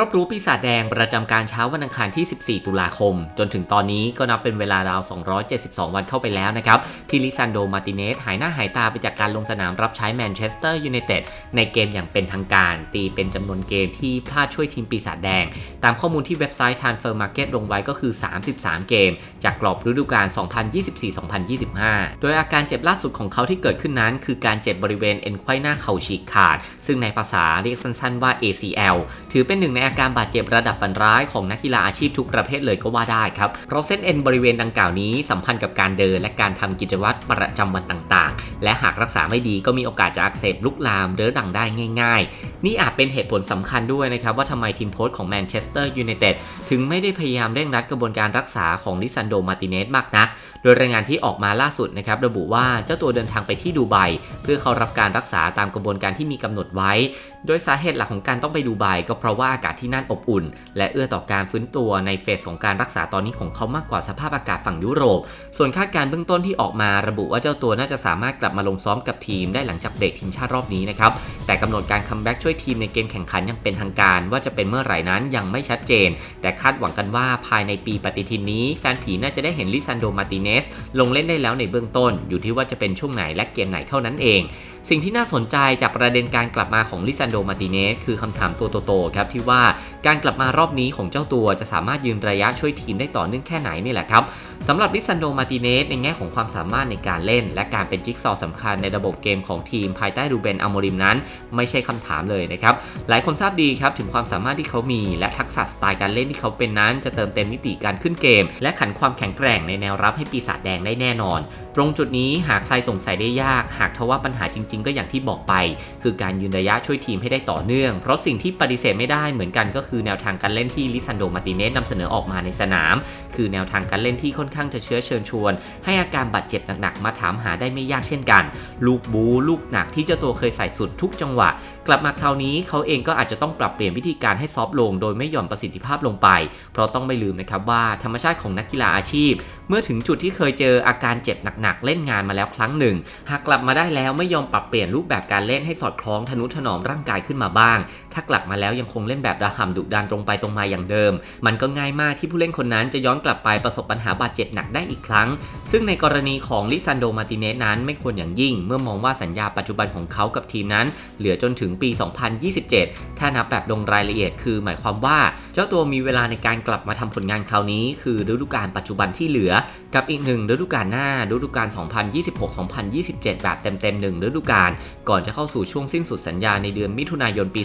รอบรู้ปีศาจแดงประจำการเช้าวันอังคารที่ 14 ตุลาคม จนถึงตอนนี้ก็นับเป็นเวลาราว 272 วันเข้าไปแล้วนะครับ ที่ลิซันโด มาติเนส หายหน้าหายตาไปจากการลงสนามรับใช้แมนเชสเตอร์ยูไนเต็ดในเกมอย่างเป็นทางการ ตีเป็นจำนวนเกมที่พลาดช่วยทีมปีศาจแดง ตามข้อมูลที่เว็บไซต์ Transfer Market ลงไว้ก็คือ 33 เกม จากกรอบฤดูกาล 2024-2025 โดยอาการเจ็บล่าสุดของเขาที่เกิดขึ้นนั้น คือการเจ็บบริเวณเอ็นไขว้หน้าเข่าฉีกขาด ซึ่งในภาษาเรียกสั้นๆว่า ACL ถือเป็นหนึ่งในอาการบาดเจ็บระดับฝันร้ายของนักกีฬาอาชีพทุกประเภทเลยก็ว่าได้ครับ เพราะเส้นเอ็นบริเวณดังกล่าวนี้สัมพันธ์กับการเดิน และการทำกิจวัตรประจำวันต่างๆ และหากรักษาไม่ดีก็มีโอกาสจะอักเสบลุกลามเรื้อรังได้ง่าย ๆ นี่อาจเป็นเหตุผลสำคัญด้วยนะครับว่าทำไมทีมโค้ชของแมนเชสเตอร์ยูไนเต็ดถึงไม่ได้พยายามเร่งรัดกระบวนการรักษาของลิซันโดมาติเนสมากนัก โดยรายงานที่ออกมาล่าสุดนะครับระบุว่าเจ้าตัวเดินทางไปที่ดูไบเพื่อเข้ารับการรักษาตามกระบวนการที่มีกำหนดไว้ โดยสาเหตุหลักของการต้องไปดูไบก็เพราะว่าอากาศที่นั่นอบอุ่น และเอื้อต่อการฟื้นตัวในเฟสของการรักษาตอนนี้ของเขามากกว่าสภาพอากาศฝั่งยุโรป ส่วนคาดการณ์เบื้องต้นที่ออกมาระบุว่าเจ้าตัวน่าจะสามารถกลับมาลงซ้อมกับทีมได้หลังจากเบรกทีมชาติรอบนี้นะครับ แต่กำหนดการคัมแบ็กช่วยทีมในเกมแข่งขันยังเป็นทางการว่าจะเป็นเมื่อไหร่นั้นยังไม่ชัดเจน แต่คาดหวังกันว่าภายในปีปฏิทินนี้แฟนผีน่าจะได้เห็นลิซันโดมาติเนสลงเล่นได้แล้วในเบื้องต้น อยู่ที่ว่าจะเป็นช่วงไหนและเกมไหนเท่านั้นเอง สิ่งที่น่าสนใจจากประเด็นการกลับมาของลิซันโดมาติเนสคือคำถามตัวโตๆครับที่ว่าการกลับมารอบนี้ของเจ้าตัวจะสามารถยืนระยะช่วยทีมได้ต่อเนื่องแค่ไหนนี่แหละครับสำหรับลิซันโดมาติเนสในแง่ของความสามารถในการเล่น และการเป็นจิ๊กซอว์สำคัญในระบบเกมของทีมภายใต้รูเบนอโมริมนั้น ไม่ใช่คำถามเลยนะครับหลายคนทราบดีครับถึงความสามารถที่เขามี และทักษะสไตล์การเล่นที่เขาเป็นนั้น จะเติมเต็มมิติการขึ้นเกม และขันความแข็งแกร่งในแนวรับให้ปีศาจแดงได้แน่นอน ตรงจุดนี้หากใครสงสัยได้ยาก หากทว่าปัญหาจริงๆก็อย่างที่บอกไป คือการยืนระยะช่วยทีมให้ได้ต่อเนื่อง เพราะสิ่งที่ปฏิเสธไม่ได้เหมือนกันก็คือแนวทางการเล่นที่ลิซันโดมาติเนสนำเสนอออกมาในสนาม คือแนวทางการเล่นที่ค่อนข้างจะเชื้อเชิญชวน ให้อาการบาดเจ็บหนักๆมาถามหาได้ไม่ยากเช่นกัน ลูกบูลูกหนักที่เจ้าตัวเคยใส่สุดทุกจังหวะ กลับมาคราวนี้เขาเองก็อาจจะต้องปรับเปลี่ยนวิธีการให้ซอฟลง โดยไม่หย่อนประสิทธิภาพลงไป เพราะต้องไม่ลืมนะครับว่าธรรมชาติของนักกีฬาอาชีพ เมื่อถึงจุดที่เคยเจออาการเจ็บหนักๆเล่นงานมาแล้วครั้งหนึ่ง หากกลับมาได้แล้วไม่ยอมปรับเปลี่ยนรูปแบบการเล่นให้สอดคล้องทนุถนอมร่างกายขึ้นมาบ้าง ถ้ากลับมาแล้วยังคงเล่นแบบระห่ำดุดันตรงไปตรงมาอย่างเดิม มันก็ง่ายมากที่ผู้เล่นคนนั้นจะย้อนกลับไปประสบปัญหาบาดเจ็บหนักได้อีกครั้ง ซึ่งในกรณีของลิซันโดมาติเนสนั้นไม่ควรอย่างยิ่ง เมื่อมองว่าสัญญาปัจจุบันของเขากับทีมนั้น เหลือจนถึงปี 2027 ถ้านับแบบลงรายละเอียดคือ หมายความว่า เจ้าตัวมีเวลาในการกลับมาทำผลงานคราวนี้ คือฤดูกาลปัจจุบันที่เหลือ กับอีกหนึ่งฤดูกาลหน้าฤดูกาล2026-2027 แบบเต็มๆหนึ่งฤดูกาลก่อนจะเข้าสู่ช่วงสิ้นสุดสัญญาในเดือนมิถุนายนปี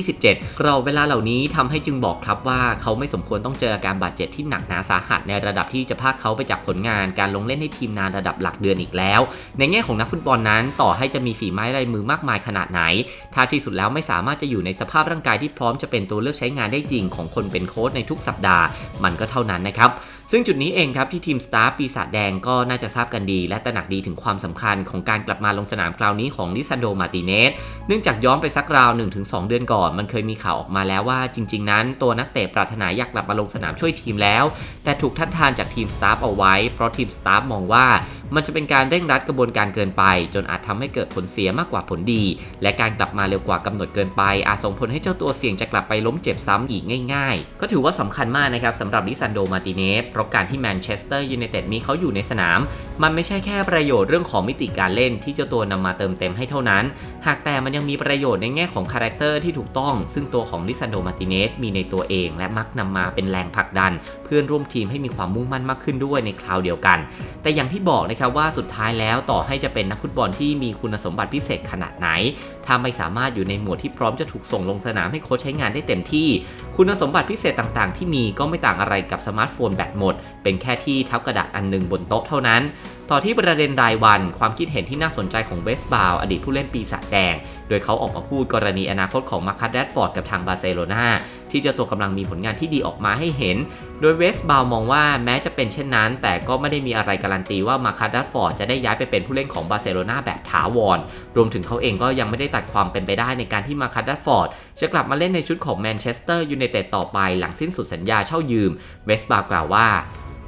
2027 กรอบเวลาเหล่านี้ทำให้จึงบอกครับว่าเขาไม่สมควรต้องเจออาการบาดเจ็บที่หนักหนาสาหัสในระดับที่จะพาเขาไปจากผลงานการลงเล่นให้ทีมนานระดับหลักเดือนอีกแล้ว ในแง่ของนักฟุตบอลนั้น ต่อให้จะมีฝีไม้ลายมือมากมายขนาดไหน ถ้าที่สุดแล้วไม่สามารถจะอยู่ในสภาพร่างกายที่พร้อมจะเป็นตัวเลือกใช้งานได้จริงของคนเป็นโค้ชในทุกสัปดาห์ มันก็เท่านั้นนะครับ ซึ่งจุดนี้เองครับที่ทีมสตาร์ปีศาจแดงก็น่าจะทราบกันดี และตระหนักดีถึงความสำคัญของการกลับมาลงสนามคราวนี้ของลิซันโดมาติเนสเนื่องจากย้อนไปสักราว 1-2 เดือนก่อน มันเคยมีข่าวออกมาแล้วว่าจริง ๆ นั้น ตัวนักเตะปรารถนาอยากกลับมาลงสนามช่วยทีมแล้ว แต่ถูกทัดทานจากทีมสตาฟเอาไว้ เพราะทีมสตาฟมองว่ามันจะเป็นการเร่งรัดกระบวนการเกินไป จนอาจทำให้เกิดผลเสียมากกว่าผลดี และการกลับมาเร็วกว่ากำหนดเกินไป อาจส่งผลให้เจ้าตัวเสี่ยงจะกลับไปล้มเจ็บซ้ำอีกง่าย ๆ ก็ถือว่าสำคัญมากนะครับสำหรับลิซันโดมาติเนสเพราะการที่แมนเชสเตอร์ยูไนเต็ดมีเขาอยู่ในสนาม มันไม่ใช่แค่ประโยชน์เรื่องของมิติการเล่นที่เจ้าตัวนำมาเติมเต็มให้เท่านั้น หากแต่มันยังมีประโยชน์ในแง่ของคาแรคเตอร์ที่ถูกต้อง ซึ่งตัวของลิซันโดมาติเนสมีในตัวเอง และมักนำมาเป็นแรงผลักดัน เพื่อนร่วมทีมให้มีความมุ่งมั่นมากขึ้นด้วยในคราวเดียวกัน แต่อย่างที่บอกนะครับว่าสุดท้ายแล้วต่อให้จะเป็นนักฟุตบอลที่มีคุณสมบัติพิเศษขนาดไหน ถ้าไม่สามารถอยู่ในหมวดที่พร้อมจะถูกส่งลงสนามให้โค้ชใช้งานได้เต็มที่ คุณสมบัติพิเศษต่างๆ ที่มีก็ไม่ต่างอะไรกับสมาร์ทโฟนแบตหมด เป็นแค่ที่ทับกระดาษอันนึงบนโต๊ะเท่านั้น ต่อที่ประเด็นรายวัน ความคิดเห็นที่น่าสนใจของเวสบาวอดีตผู้เล่นปีศาจแดง โดยเขาออกมาพูดกรณีอนาคตของมาร์คัสแรดฟอร์ดกับทางบาร์เซโลนาที่เจ้าตัวกำลังมีผลงานที่ดีออกมาให้เห็น โดยเวสบาวมองว่าแม้จะเป็นเช่นนั้น แต่ก็ไม่ได้มีอะไรการันตีว่ามาร์คัสแรดฟอร์ดจะได้ย้ายไปเป็นผู้เล่นของบาร์เซโลนาแบบถาวร รวมถึงเขาเองก็ยังไม่ได้ตัดความเป็นไปได้ในการที่มาร์คัสแรดฟอร์ดจะกลับมาเล่นในชุดของแมนเชสเตอร์ยูไนเต็ดต่อไปหลังสิ้นสุดสัญญาเช่ายืม เวสบาวกล่าวว่า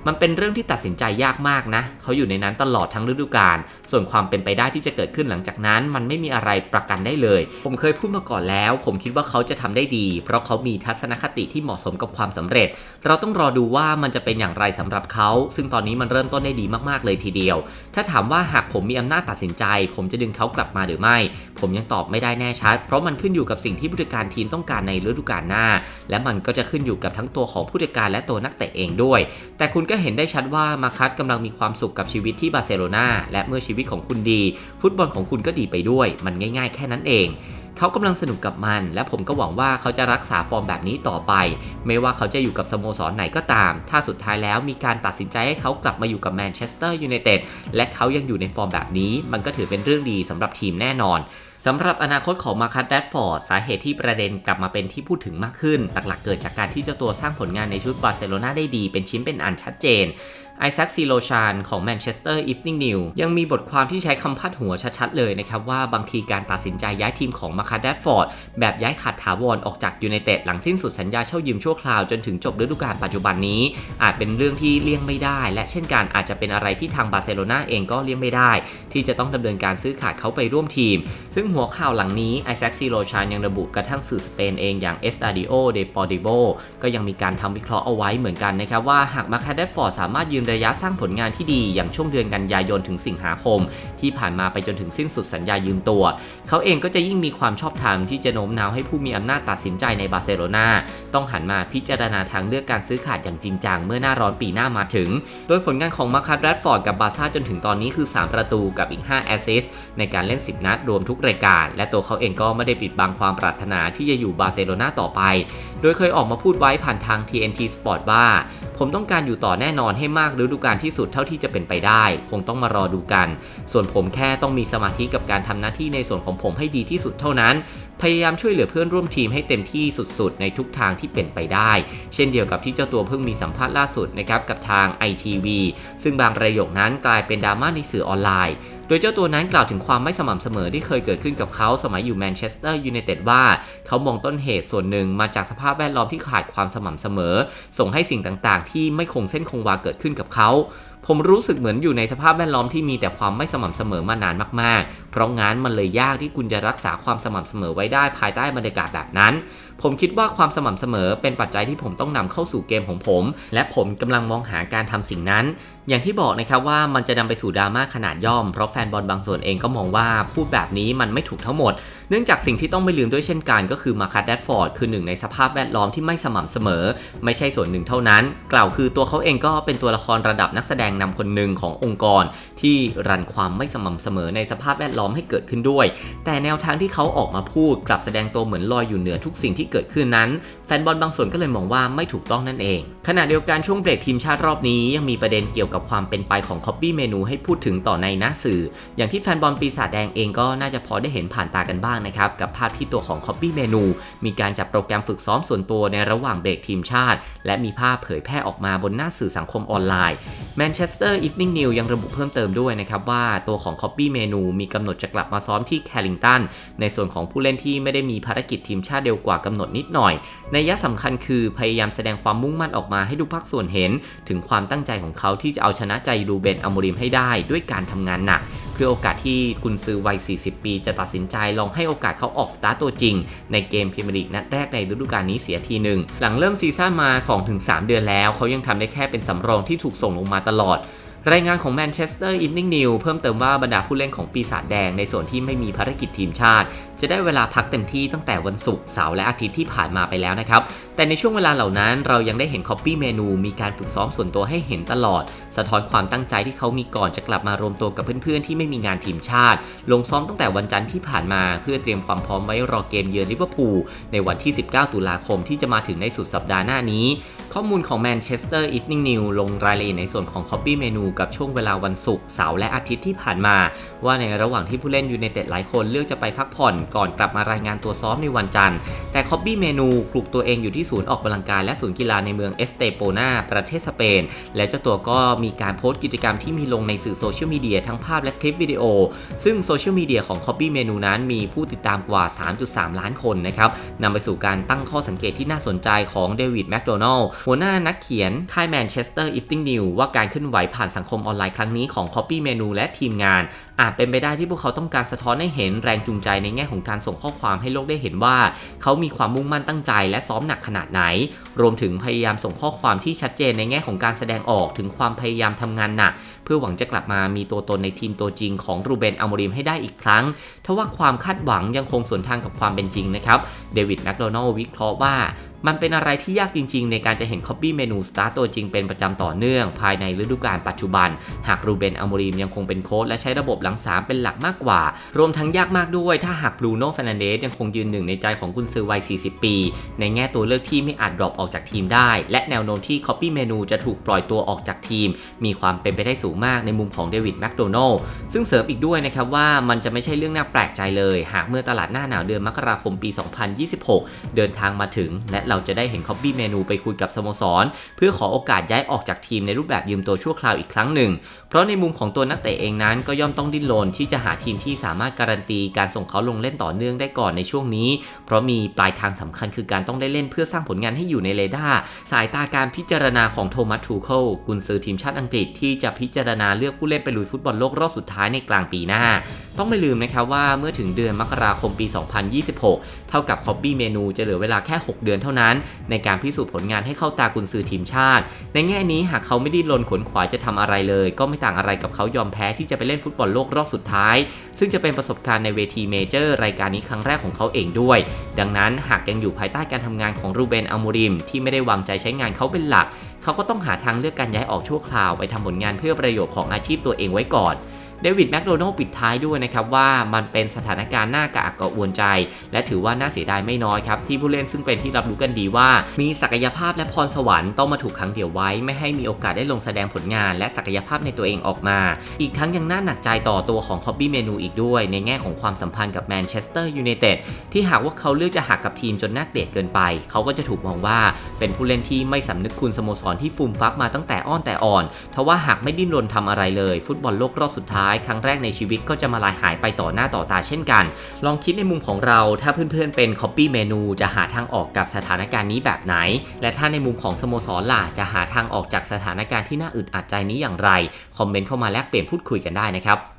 มันเป็นเรื่องที่ตัดสินใจยากมากนะ เขาอยู่ในนั้นตลอดทั้งฤดูกาล ส่วนความเป็นไปได้ที่จะเกิดขึ้นหลังจากนั้น มันไม่มีอะไรประกันได้เลย ผมเคยพูดมาก่อนแล้ว ผมคิดว่าเขาจะทำได้ดี เพราะเขามีทัศนคติที่เหมาะสมกับความสำเร็จ เราต้องรอดูว่ามันจะเป็นอย่างไรสำหรับเขา ซึ่งตอนนี้มันเริ่มต้นได้ดีมากๆเลยทีเดียว ถ้าถามว่าหากผมมีอำนาจตัดสินใจ ผมจะดึงเขากลับมาหรือไม่ ผมยังตอบไม่ได้แน่ชัด เพราะมันขึ้นอยู่กับสิ่งที่ผู้จัดการทีมต้องการในฤดูกาลหน้า และมันก็จะขึ้นอยู่กับทั้งตัวของผู้จัดการและตัวนักเตะเองด้วย แต่คุณก็เห็นได้ชัดว่ามาคัสกำลังมีความสุขกับชีวิตที่บาร์เซโลนาและเมื่อชีวิตของคุณดี ฟุตบอลของคุณก็ดีไปด้วย มันง่ายๆ แค่นั้นเอง เขากำลังสนุกกับมัน และผมก็หวังว่าเขาจะรักษาฟอร์มแบบนี้ต่อไป ไม่ว่าเขาจะอยู่กับสโมสรไหนก็ตาม ถ้าสุดท้ายแล้วมีการตัดสินใจให้เขากลับมาอยู่กับแมนเชสเตอร์ยูไนเต็ดและเขายังอยู่ในฟอร์มแบบนี้ มันก็ถือเป็นเรื่องดีสำหรับทีมแน่นอน สำหรับอนาคตของมาคัตแรดฟอร์ดสาเหตุที่ประเด็นกลับมาเป็นที่พูดถึงมากขึ้น หลักๆเกิดจากการที่เจ้าตัวสร้างผลงานในชุดบาร์เซโลนาได้ดี เป็นชิ้นเป็นอันชัดเจน ไอแซคซีโลชานของแมนเชสเตอร์อีฟนิ่งนิวยังมีบทความที่ใช้คำพาดหัวชัดๆเลยนะครับ ว่าบางทีการตัดสินใจย้ายทีมของมาคาแดดฟอร์ดแบบย้ายขาดถาวรออกจากยูไนเต็ดหลังสิ้นสุดสัญญาเช่ายืมชั่วคราวจนถึงจบฤดูกาลปัจจุบันนี้ อาจเป็นเรื่องที่เลี่ยงไม่ได้ และเช่นกันอาจจะเป็นอะไรที่ทางบาร์เซโลนาเองก็เลี่ยงไม่ได้ ที่จะต้องดำเนินการซื้อขาดเขาไปร่วมทีม ซึ่งหัวข่าวหลังนี้ไอแซคซีโลชานยังระบุกระทั่งสื่อสเปนเองอย่างเอสตาดิโอเดปอดิโบก็ยังมีการทำวิเคราะห์เอาไว้เหมือนกันนะครับว่าหากมาคาแดดฟอร์ดสามารถยืนระยะสร้างผลงานที่ดีอย่างช่วงเดือนกันยายนถึงสิงหาคม ที่ผ่านมาไปจนถึงสิ้นสุดสัญญายืมตัว เขาเองก็จะยิ่งมีความชอบธรรมที่จะโน้มน้าวให้ผู้มีอำนาจตัดสินใจในบาร์เซโลนาต้องหันมาพิจารณาทางเลือกการซื้อขาดอย่างจริงจังเมื่อหน้าร้อนปีหน้ามาถึง โดยผลงานของมาคัตแรดฟอร์ดกับบาร์ซ่าจนถึงตอนนี้คือ 3 ประตูกับอีก 5 แอสซิสต์ในการเล่น 10 นัดรวมทุกรายการ และตัวเขาเองก็ไม่ได้ปิดบังความปรารถนาที่จะอยู่บาร์เซโลนาต่อไป โดยเคยออกมาพูดไว้ผ่านทาง TNT Sport ว่า ผมต้องการอยู่ต่อแน่นอนให้มากฤดูกาลที่สุดเท่าที่จะเป็นไปได้ คงต้องมารอดูกัน ส่วนผมแค่ต้องมีสมาธิกับการทำหน้าที่ในส่วนของผมให้ดีที่สุดเท่านั้น พยายามช่วยเหลือเพื่อนร่วมทีมให้เต็มที่สุดๆ ในทุกทางที่เป็นไปได้ เช่นเดียวกับที่เจ้าตัวเพิ่งมีสัมภาษณ์ล่าสุดนะครับกับทาง ITV ซึ่งบางประโยคนั้นกลายเป็นดราม่าในสื่อออนไลน์โดยเจ้าตัวนั้นกล่าวถึงความไม่สม่ำเสมอที่เคยเกิดขึ้นกับเขาสมัยอยู่แมนเชสเตอร์ยูไนเต็ดว่า เขามองต้นเหตุส่วนหนึ่งมาจากสภาพแวดล้อมที่ขาดความสม่ำเสมอ ส่งให้สิ่งต่างๆ ที่ไม่คงเส้นคงวาเกิดขึ้นกับเขา ผมรู้สึกเหมือนอยู่ในสภาพแวดล้อมที่มีแต่ความไม่สม่ำเสมอมานานมากๆ เพราะงั้นมันเลยยากที่คุณจะรักษาความสม่ำเสมอไว้ได้ภายใต้บรรยากาศแบบนั้น ผมคิดว่าความสม่ำเสมอเป็นปัจจัยที่ผมต้องนำเข้าสู่เกมของผม และผมกำลังมองหาการทำสิ่งนั้น อย่างที่บอกนะครับว่ามันจะนำไปสู่ดราม่าขนาดย่อม เพราะแฟนบอลบางส่วนเองก็มองว่าพูดแบบนี้มันไม่ถูกทั้งหมด เนื่องจากสิ่งที่ต้องไม่ลืมด้วยเช่นกันก็คือมาคัตแดดฟอร์ดคือหนึ่งในสภาพแวดล้อมที่ไม่สม่ำเสมอ ไม่ใช่ส่วนหนึ่งเท่านั้น กล่าวคือตัวเขาเองก็เป็นตัวละครระดับนักแสดงนำคนหนึ่งขององค์กร ที่รันความไม่สม่ำเสมอในสภาพแวดล้อมให้เกิดขึ้นด้วย แต่แนวทางที่เขาออกมาพูดกลับแสดงตัวเหมือนลอยอยู่เหนือทุกสิ่งที่เกิดขึ้นนั้น แฟนบอลบางส่วนก็เลยมองว่าไม่ถูกต้องนั่นเอง ขณะเดียวกันช่วงเบรกทีมชาติรอบนี้ยังมีประเด็นเกี่ยวกับความเป็นไปของคอปปี้เมนูให้พูดถึงต่อในหน้าสื่อ อย่างที่แฟนบอลปีศาจแดงเองก็น่าจะพอได้เห็นผ่านตากันบ้างนะครับกับภาพที่ตัวของคอปปี้เมนู มีการจัดโปรแกรมฝึกซ้อมส่วนตัวในระหว่างเบรกทีมชาติ และมีภาพเผยแพร่ออกมาบนหน้าสื่อสังคมออนไลน์แมนเชสเตอร์อีฟนิ่งนิวยังระบุเพิ่มเติมด้วยนะครับว่าตัวของคอปปี้เมนูมีกำหนดจะกลับมาซ้อมที่แคลิงตันในส่วนของผู้เล่นที่ไม่ได้มีภารกิจทีมชาติเร็วกว่ากำหนดนิดหน่อย ในยะสำคัญคือพยายามแสดงความมุ่งมั่นออกมาให้ทุกภาคส่วนเห็น ถึงความตั้งใจของเขาที่จะเอาชนะใจรูเบนอโมริมให้ได้ด้วยการทำงานหนักเพื่อโอกาสที่กุนซือวัย 40 ปี จะตัดสินใจลองให้โอกาสเขาออกสตาร์ตตัวจริง ในเกมพรีเมียร์ลีกนัดแรกในฤดูกาลนี้เสียทีหนึ่ง หลังเริ่มซีซั่นมา 2-3 เดือนแล้ว เขายังทำได้แค่เป็นสำรองที่ถูกส่งลงมาตลอดรายงานของแมนเชสเตอร์อีฟนิ่งนิวเพิ่มเติมว่าบรรดาผู้เล่นของปีศาจแดงในส่วนที่ไม่มีภารกิจทีมชาติ จะได้เวลาพักเต็มที่ตั้งแต่วันศุกร์เสาร์และอาทิตย์ที่ผ่านมาไปแล้วนะครับ แต่ในช่วงเวลาเหล่านั้นเรายังได้เห็นคอปปี้เมนูมีการฝึกซ้อมส่วนตัวให้เห็นตลอด สะท้อนความตั้งใจที่เขามีก่อนจะกลับมารวมตัวกับเพื่อนๆ ที่ไม่มีงานทีมชาติ ลงซ้อมตั้งแต่วันจันทร์ที่ผ่านมา เพื่อเตรียมความพร้อมไว้รอเกมเยือนลิเวอร์พูลในวันที่ 19 ตุลาคมที่จะมาถึงในสุดสัปดาห์หน้านี้ ข้อมูลของ Manchester Evening News ลงรายละเอียดในส่วนของ Copy Menu กับช่วงเวลาวันศุกร์เสาร์และอาทิตย์ที่ผ่านมา ว่าในระหว่างที่ผู้เล่นยูไนเต็ดหลายคนเลือกจะไปพักผ่อนก่อนกลับมารายงานตัวซ้อมในวันจันทร์ แต่คอบบี้เมนูปลุกตัวเองอยู่ที่ศูนย์ออกกำลังกายและศูนย์กีฬาในเมืองเอสเตโปนาประเทศสเปน และเจ้าตัวก็มีการโพสต์กิจกรรมที่มีลงในสื่อโซเชียลมีเดียทั้งภาพและคลิปวิดีโอ ซึ่งโซเชียลมีเดียของคอบบี้เมนูนั้นมีผู้ติดตามกว่า 3.3 ล้านคนนะครับนำไปสู่การตั้งข้อสังเกตที่น่าสนใจของเดวิดแมคโดนัลล์หัวหน้านักเขียนค่ายแมนเชสเตอร์อีฟติงนิวว่าการเคลื่อนไหวผ่านสังคมออนไลน์ครั้งนี้ของคอ Copy Menu และทีมงาน อาจเป็นไปได้ที่พวกเขาต้องการสะท้อนให้เห็นแรงจูงใจในแง่ของการส่งข้อความให้โลกได้เห็นว่า เขามีความมุ่งมั่นตั้งใจและซ้อมหนักขนาดไหน รวมถึงพยายามส่งข้อความที่ชัดเจนในแง่ของการแสดงออกถึงความพยายามทำงานหนัก เพื่อหวังจะกลับมามีตัวตนในทีมตัวจริงของรูเบนอัลโมริมให้ได้อีกครั้งทว่าความคาดหวังยังคงสวนทางกับความเป็นจริงนะครับเดวิดแมคโดนัลวิเคราะห์ว่ามันเป็นอะไรที่ยากจริง ๆ ในการจะเห็น Copy Menu สตาร์ตัวจริงเป็นประจำต่อเนื่อง ภายในฤดูกาลปัจจุบัน หากรูเบนอัมรีมยังคงเป็นโค้ชและใช้ระบบหลัง3เป็นหลักมากกว่า รวมทั้งยากมากด้วย ถ้าหากบรูโน่ฟนันเดสยังคงยืนหนึ่งในใจของกุนซือวัย 40 ปี ในแง่ตัวเลือกที่ไม่อาจดรอปออกจากทีมได้ และแนวโน้มที่ Copy Menu จะถูกปล่อยตัวออกจากทีม มีความเป็นไปได้สูงมากในมุมของเดวิดแมคโดนัลล์ซึ่งเสริมอีกด้วยนะครับว่ามันจะไม่ใช่เรื่องน่าแปลกใจเลย หากเมื่อตลาดหน้าหนาวเดือนมกราคมปี 2026 เดินทางมาถึงและเราจะได้เห็น Copy เมนูไปคุยกับสโมสร เพื่อขอโอกาสย้ายออกจากทีมในรูปแบบยืมตัวชั่วคราวอีกครั้งหนึ่ง เพราะในมุมของตัวนักเตะเองนั้นก็ย่อมต้องดิ้นรนที่จะหาทีมที่สามารถการันตีการส่งเขาลงเล่นต่อเนื่องได้ก่อนในช่วงนี้ เพราะมีปลายทางสำคัญคือการต้องได้เล่นเพื่อสร้างผลงานให้อยู่ในเรดาร์สายตาการพิจารณาของโทมัสทูเคิลกุนซือทีมชาติอังกฤษที่จะพิจารณาเลือกผู้เล่นไปลุยฟุตบอลโลกรอบสุดท้ายในกลางปีหน้า ต้องไม่ลืมนะครับว่าเมื่อถึงเดือนมกราคมปี 2026 เท่ากับคอบบี้เมนูจะเหลือเวลาแค่ 6 เดือนเท่านั้นในการพิสูจน์ผลงานให้เข้าตากุนซือทีมชาติ ในแง่นี้หากเขาไม่ได้ลนขนขวายจะทำอะไรเลย ก็ไม่ต่างอะไรกับเขายอมแพ้ที่จะไปเล่นฟุตบอลโลกรอบสุดท้าย ซึ่งจะเป็นประสบการณ์ในเวทีเมเจอร์รายการนี้ครั้งแรกของเขาเองด้วย ดังนั้นหากยังอยู่ภายใต้การทำงานของรูเบนอัลมูริม ที่ไม่ได้วางใจใช้งานเขาเป็นหลัก เขาก็ต้องหาทางเลือกการย้ายออกชั่วคราวไปทำผลงานเพื่อประโยชน์ของอาชีพตัวเองไว้ก่อน เดวิดแมคโดนัลปิดท้ายด้วยนะครับว่ามันเป็นสถานการณ์น่ากระอักกระอวนใจ และถือว่าน่าเสียดายไม่น้อยครับ ที่ผู้เล่นซึ่งเป็นที่รับรู้กันดีว่า มีศักยภาพและพรสวรรค์ต้องมาถูกขังเดี่ยวไว้ ไม่ให้มีโอกาสได้ลงแสดงผลงาน และศักยภาพในตัวเองออกมา อีกทั้งยังน่าหนักใจต่อตัวของคอบบี้เมนูอีกด้วย ในแง่ของความสัมพันธ์กับแมนเชสเตอร์ยูไนเต็ดที่หากว่าเขาเลือกจะหักกับทีมจนน่าเกลียดเกินไป เขาก็จะถูกมองว่าเป็นผู้เล่นที่ไม่สำนึกคุณสโมสรที่ฟูมฟักมาตั้งแต่อ้อนแต่อ่อนทว่าหากไม่ดิ้นรนทำอะไรเลย ฟุตบอลโลกรอบสุดท้ายครั้งแรกในชีวิตก็จะมาลายหายไปต่อหน้าต่อตาเช่นกัน ลองคิดในมุมของเราถ้าเพื่อนๆเป็น copy เมนูจะหาทางออกกับสถานการณ์นี้แบบไหน และถ้าในมุมของสโมสรล่ะจะหาทางออกจากสถานการณ์ที่น่าอึดอัดใจนี้อย่างไร คอมเมนต์เข้ามาแลกเปลี่ยนพูดคุยกันได้นะครับ